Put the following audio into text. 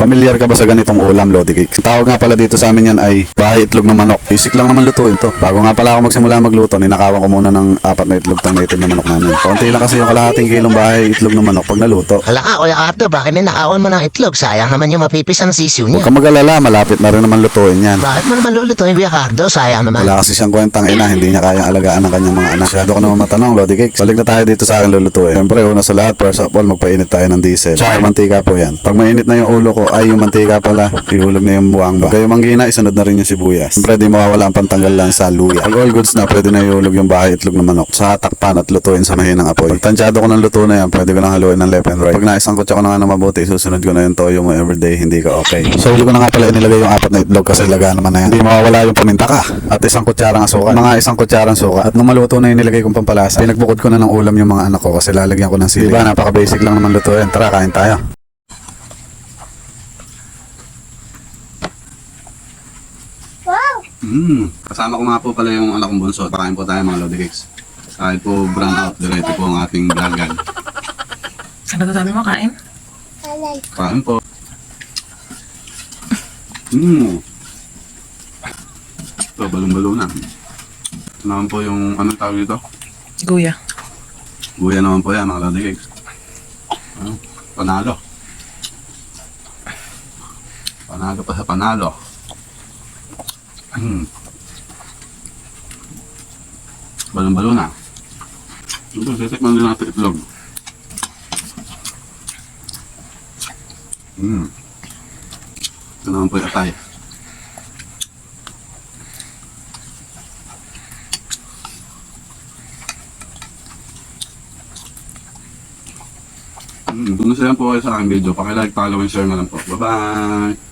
Pamilyar ka ba sa ganitong ulam, Lodi Cakes? Ang tawag nga pala dito sa amin yan ay bahay itlog ng manok. Basic lang naman lutuin to. Bago nga pala ako magsimula magluto, ninakawan ko muna ng apat na itlog ng native na manok namin. Konti lang kasi yung kalahating kilong bahay itlog ng manok pag naluto. Hala ka, Kuya Arthur, bakit ninakawan mo ng itlog? Sayang naman yung mapipis ang sisiw Huwag niya. ka mag-alala, malapit na rin naman lutuin yan. Bakit mo naman lulutuin, Kuya Arthur? Sayang naman. Wala kasi siyang kwentang ina, hindi niya kayang alagaan ng kanyang mga anak. Masyado ko naman matanong, Lodi Cakes. Balik na tayo dito sa akin lulutuin. Siyempre, una sa lahat, first of all, magpainit tayo ng diesel. Tsaka mantika po yan. Pag mainit na yung ulo ko, ay yung mantika pala, ihulog na yung buwang ba. Kayo manggina, isunod na rin yung sibuyas. Siyempre, di mawawala ang pantanggal lang sa luya. Pag all goods na, pwede na ihulog yung bahay itlog ng manok. Sa takpan at lutuin sa mahinang apoy. Pag tansyado ko ng luto na yan, pwede ko nang haluin ng left and right. Pag naisangkot ko na nga ng mabuti, susunod ko na yung toyo mo everyday, hindi ka okay. So, hindi ko na nga pala inilagay yung apat na itlog kasi laga naman na yan. Hindi mawawala yung paminta ka. At isang kutsarang asukal. Mga isang kutsarang suka. At nung maluto na yung nilagay kong pampalasa, pinagbukod ko na ng ulam yung mga anak ko kasi lalagyan ko ng sili. Diba, napaka-basic lang naman lutuin. Tara, kain tayo. Mm, kasama ko nga po pala yung anak kong bunso. Pakain po tayo mga Lodi Cakes. Kahit po brown out, diretso po ang ating vlogan. Ano to sabi mo, kain? Kain po. Mmm. Ito, balong-balo na. Ito naman po yung, anong tawag dito? Guya. Guya naman po yan, mga Lodi Cakes. Ah, panalo. Panalo pa sa panalo. Mm. Balong-balo na. Ito, sisikman din natin itlog. Mm. Ito naman po yung atay. Mm, kung gusto lang po kayo sa aking video, pakilike, follow, and share na lang po. Bye-bye! Bye! Bye-bye! Bye!